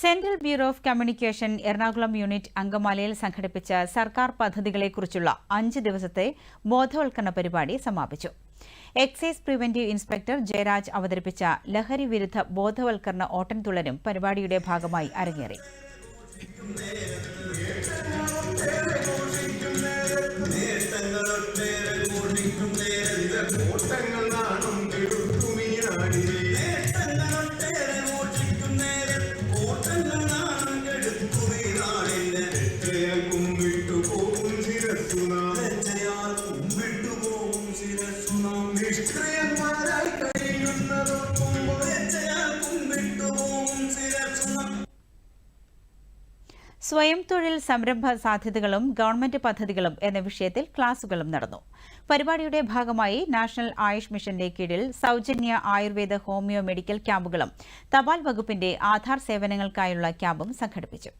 Central bureau of communication Ernakulam unit അങ്കമാലയിൽ സംഘടിപ്പിച്ച സർക്കാർ പദ്ധതികളെക്കുറിച്ചുള്ള അഞ്ച് ദിവസത്തെ ബോധവൽക്കരണ പരിപാടി സമാപിച്ചു. എക്സൈസ് പ്രിവന്റീവ് ഇൻസ്പെക്ടർ ജയരാജ് അവതരിപ്പിച്ച ലഹരി വിരുദ്ധ ബോധവൽക്കരണ ഓട്ടൻതുള്ളലും പരിപാടിയുടെ ഭാഗമായി അരങ്ങേറി. എത്രയാൽ കുമ്പിട്ടു പോകും ശിരസ്സുനാം നിഷ്ക്രിയന്മാരായി കഴിയുന്നതോർക്കുമ്പോൾ സ്വയം തൊഴിൽ സംരംഭ സാധ്യതകളും ഗവൺമെന്റ് പദ്ധതികളും എന്ന വിഷയത്തിൽ ക്ലാസുകളും നടന്നു. പരിപാടിയുടെ ഭാഗമായി നാഷണൽ ആയുഷ് മിഷന്റെ കീഴിൽ സൗജന്യ ആയുർവേദ ഹോമിയോ മെഡിക്കൽ ക്യാമ്പുകളും തപാൽ വകുപ്പിന്റെ ആധാർ സേവനങ്ങൾക്കായുള്ള ക്യാമ്പും സംഘടിപ്പിച്ചു.